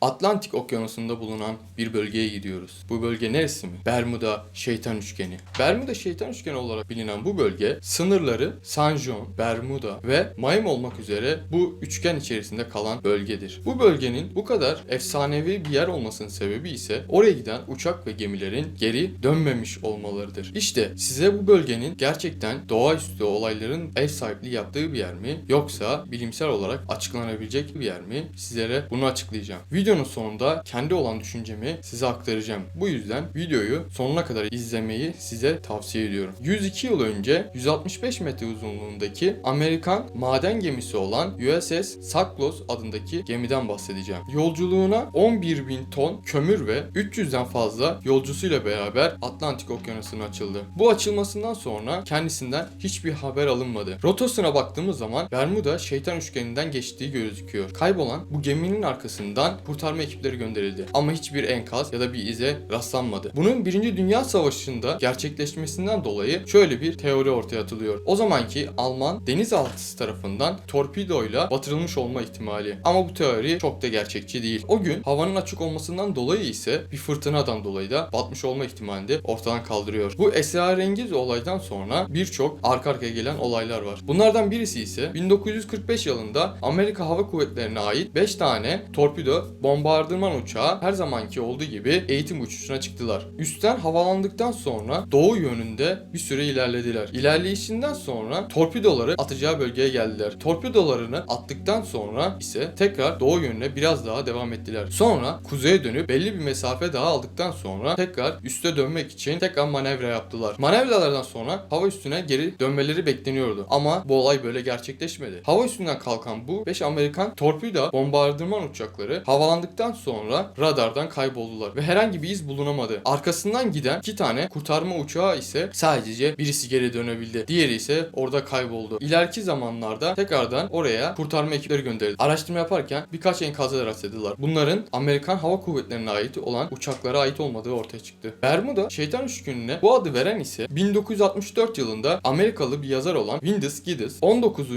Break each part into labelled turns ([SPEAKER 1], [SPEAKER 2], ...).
[SPEAKER 1] Atlantik Okyanusu'nda bulunan bir bölgeye gidiyoruz. Bu bölge neresi mi? Bermuda Şeytan Üçgeni. Bermuda Şeytan Üçgeni olarak bilinen bu bölge sınırları San Juan, Bermuda ve Miami olmak üzere bu üçgen içerisinde kalan bölgedir. Bu bölgenin bu kadar efsanevi bir yer olmasının sebebi ise oraya giden uçak ve gemilerin geri dönmemiş olmalarıdır. İşte size bu bölgenin gerçekten doğaüstü olayların ev sahipliği yaptığı bir yer mi yoksa bilimsel olarak açıklanabilecek bir yer mi? Sizlere bunu açıklayacağım. Videonun sonunda kendi olan düşüncemi size aktaracağım. Bu yüzden videoyu sonuna kadar izlemeyi size tavsiye ediyorum. 102 yıl önce 165 metre uzunluğundaki Amerikan maden gemisi olan USS Saklos adındaki gemiden bahsedeceğim. Yolculuğuna 11 bin ton kömür ve 300'den fazla yolcusuyla beraber Atlantik Okyanusu'na açıldı. Bu açılmasından sonra kendisinden hiçbir haber alınmadı. Rotasına baktığımız zaman Bermuda şeytan üçgeninden geçtiği gözüküyor. Kaybolan bu geminin arkasından kurtarma ekipleri gönderildi. Ama hiçbir enkaz ya da bir ize rastlanmadı. Bunun 1. Dünya Savaşı'nda gerçekleşmesinden dolayı şöyle bir teori ortaya atılıyor. O zamanki Alman denizaltısı tarafından torpidoyla batırılmış olma ihtimali. Ama bu teori çok da gerçekçi değil. O gün havanın açık olmasından dolayı ise bir fırtınadan dolayı da batmış olma ihtimalini de ortadan kaldırıyor. Bu esrarengiz olaydan sonra birçok arka arkaya gelen olaylar var. Bunlardan birisi ise 1945 yılında Amerika Hava Kuvvetleri'ne ait 5 tane torpido bombardıman uçağı her zamanki olduğu gibi eğitim uçuşuna çıktılar. Üstten havalandıktan sonra doğu yönünde bir süre ilerlediler. İlerleyişinden sonra torpidoları atacağı bölgeye geldiler. Torpidolarını attıktan sonra ise tekrar doğu yönüne biraz daha devam ettiler. Sonra kuzeye dönüp belli bir mesafe daha aldıktan sonra tekrar üste dönmek için tekrar manevra yaptılar. Manevralardan sonra hava üstüne geri dönmeleri bekleniyordu. Ama bu olay böyle gerçekleşmedi. Hava üstünden kalkan bu 5 Amerikan torpido bombardıman uçakları havalandıktan sonra radardan kayboldular ve herhangi bir iz bulunamadı. Arkasından giden iki tane kurtarma uçağı ise sadece birisi geri dönebildi. Diğeri ise orada kayboldu. İleriki zamanlarda tekrardan oraya kurtarma ekipleri gönderildi. Araştırma yaparken birkaç enkaza rastladılar. Bunların Amerikan Hava Kuvvetleri'ne ait olan uçaklara ait olmadığı ortaya çıktı. Bermuda şeytan üçgenine bu adı veren ise 1964 yılında Amerikalı bir yazar olan Windus Giddens 19.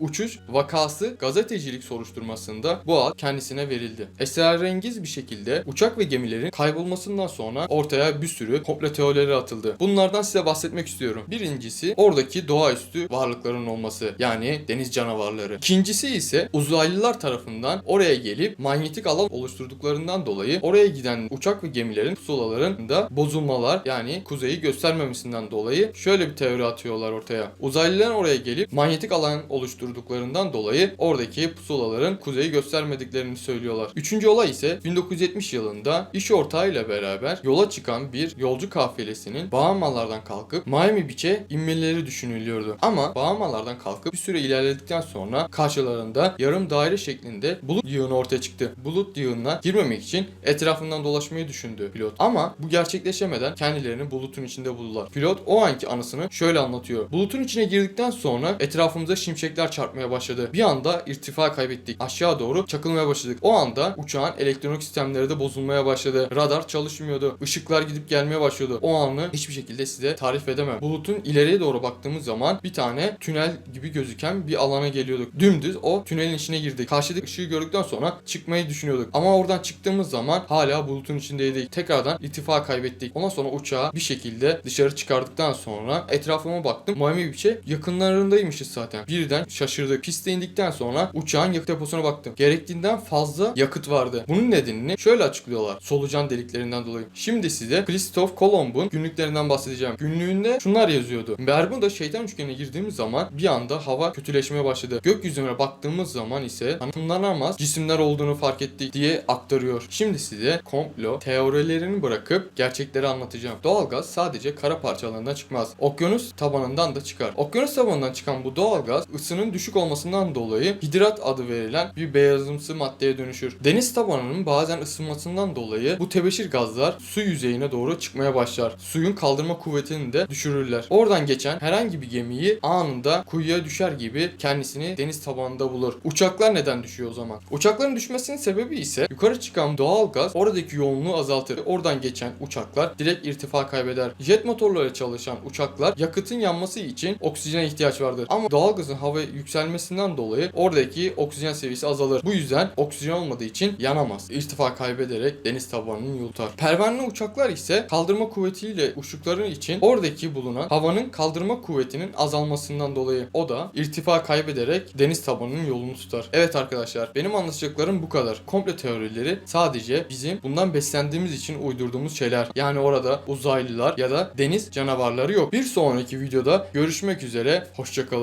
[SPEAKER 1] uçuş vakası gazetecilik soruşturmasında bu ad kendisine verildi. Esrarengiz bir şekilde uçak ve gemilerin kaybolmasından sonra ortaya bir sürü komplo teorileri atıldı. Bunlardan size bahsetmek istiyorum. Birincisi oradaki doğaüstü varlıkların olması yani deniz canavarları. İkincisi ise uzaylılar tarafından oraya gelip manyetik alan oluşturduklarından dolayı oraya giden uçak ve gemilerin pusulalarında bozulmalar yani kuzeyi göstermemesinden dolayı şöyle bir teori atıyorlar ortaya. Uzaylıların oraya gelip manyetik alan oluşturduklarından dolayı oradaki pusulaların kuzeyi göstermediklerini söylüyorlar. Üçüncü olay ise 1970 yılında iş ortağıyla beraber yola çıkan bir yolcu kafilesinin Bahamalardan kalkıp Miami Beach'e inmeleri düşünülüyordu. Ama Bahamalardan kalkıp bir süre ilerledikten sonra karşılarında yarım daire şeklinde bulut yığını ortaya çıktı. Bulut yığınına girmemek için etrafından dolaşmayı düşündü pilot. Ama bu gerçekleşemeden kendilerini bulutun içinde buldular. Pilot o anki anısını şöyle anlatıyor. Bulutun içine girdikten sonra etrafımıza şimşekler çarpmaya başladı. Bir anda irtifa kaybettik. Aşağı doğru çakılmaya başladık. O anda uçağın elektronik sistemleri de bozulmaya başladı. Radar çalışmıyordu. Işıklar gidip gelmeye başladı. O anı hiçbir şekilde size tarif edemem. Bulutun ileriye doğru baktığımız zaman bir tane tünel gibi gözüken bir alana geliyorduk. Dümdüz o tünelin içine girdik. Karşıdaki ışığı gördükten sonra çıkmayı düşünüyorduk. Ama oradan çıktığımız zaman hala bulutun içindeydik. Tekrardan irtifa kaybettik. Ondan sonra uçağı bir şekilde dışarı çıkardıktan sonra etrafıma baktım. Miami Beach'e yakınlarındaymışız zaten. Birden şaşırdık. Piste indikten sonra uçağın yakıt deposuna baktım. Gerektiğinden fazla yakıt vardı. Bunun nedenini şöyle açıklıyorlar. Solucan deliklerinden dolayı. Şimdi size Christoph Kolomb'un günlüklerinden bahsedeceğim. Günlüğünde şunlar yazıyordu. Bermuda şeytan üçgenine girdiğimiz zaman bir anda hava kötüleşmeye başladı. Gökyüzüne baktığımız zaman ise tanımlanamaz cisimler olduğunu fark ettik diye aktarıyor. Şimdi size komplo teorilerini bırakıp gerçekleri anlatacağım. Doğalgaz sadece kara parçalarından çıkmaz. Okyanus tabanından da çıkar. Okyanus tabanından çıkan bu doğalgaz ısının düşük olmasından dolayı hidrat adı verilen bir beyazımsı maddeye dönüşür. Deniz tabanının bazen ısınmasından dolayı bu tebeşir gazlar su yüzeyine doğru çıkmaya başlar. Suyun kaldırma kuvvetini de düşürürler. Oradan geçen herhangi bir gemiyi anında kuyuya düşer gibi kendisini deniz tabanında bulur. Uçaklar neden düşüyor o zaman? Uçakların düşmesinin sebebi ise yukarı çıkan doğal gaz oradaki yoğunluğu azaltır. Oradan geçen uçaklar direkt irtifa kaybeder. Jet motorlarıyla çalışan uçaklar yakıtın yanması için oksijene ihtiyaç vardır. Ama doğalgazın havaya yükselmesinden dolayı oradaki oksijen seviyesi azalır. Bu yüzden oksijen olmadığı için için yanamaz. İrtifa kaybederek deniz tabanını yol tutar. Pervaneli uçaklar ise kaldırma kuvvetiyle uçtukları için oradaki bulunan havanın kaldırma kuvvetinin azalmasından dolayı o da irtifa kaybederek deniz tabanının yolunu tutar. Evet arkadaşlar benim anlatacaklarım bu kadar. Komple teorileri sadece bizim bundan beslendiğimiz için uydurduğumuz şeyler. Yani orada uzaylılar ya da deniz canavarları yok. Bir sonraki videoda görüşmek üzere. Hoşçakalın.